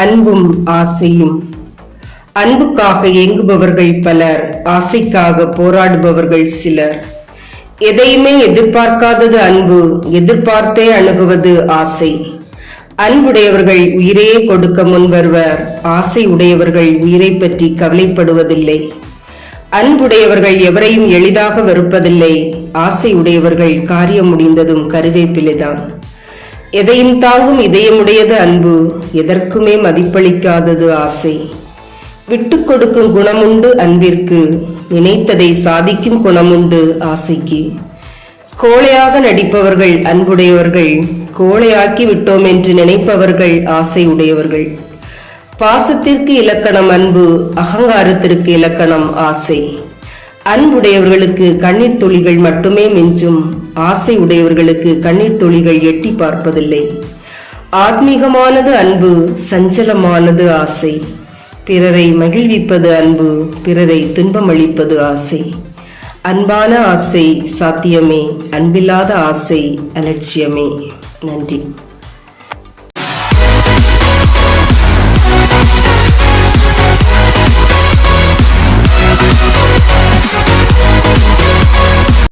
அன்பும் ஆசையும். அன்புக்காக ஏங்குபவர்கள் பலர் ஆசைக்காக போராடுபவர்கள் சிலர். எதையுமே எதிர்பார்க்காதது அன்பு எதிர்பார்த்தே அணுகுவது ஆசை. அன்புடையவர்கள் உயிரே கொடுக்க முன்வருவர் ஆசை உடையவர்கள் உயிரை பற்றி கவலைப்படுவதில்லை. அன்புடையவர்கள் எவரையும் எளிதாக வெறுப்பதில்லை ஆசை உடையவர்கள் காரியம் முடிந்ததும் கருவேப்பிலைதான். எதையும் தாங்கும் இதயமுடையது அன்பு. எதற்குமே மதிப்பளிக்காதது ஆசை. விட்டு கொடுக்கும் குணமுண்டு அன்பிற்கு. நினைத்ததை சாதிக்கும் குணமுண்டு ஆசைக்கு. கோழையாக நடிப்பவர்கள் அன்புடையவர்கள். கோழையாக்கி விட்டோம் என்று நினைப்பவர்கள் ஆசை உடையவர்கள். பாசத்திற்கு இலக்கணம் அன்பு அகங்காரத்திற்கு இலக்கணம் ஆசை. அன்புடையவர்களுக்கு கண்ணீர் துளிகள் மட்டுமே மிஞ்சும். ஆசை உடையவர்களுக்கு கண்ணீர் துளிகள் எட்டி பார்ப்பதில்லை. ஆத்மீகமானது அன்பு சஞ்சலமானது ஆசை. பிறரை மகிழ்விப்பது அன்பு பிறரை துன்பமளிப்பது ஆசை. அன்பான ஆசை சாத்தியமே அன்பில்லாத ஆசை அலட்சியமே. நன்றி.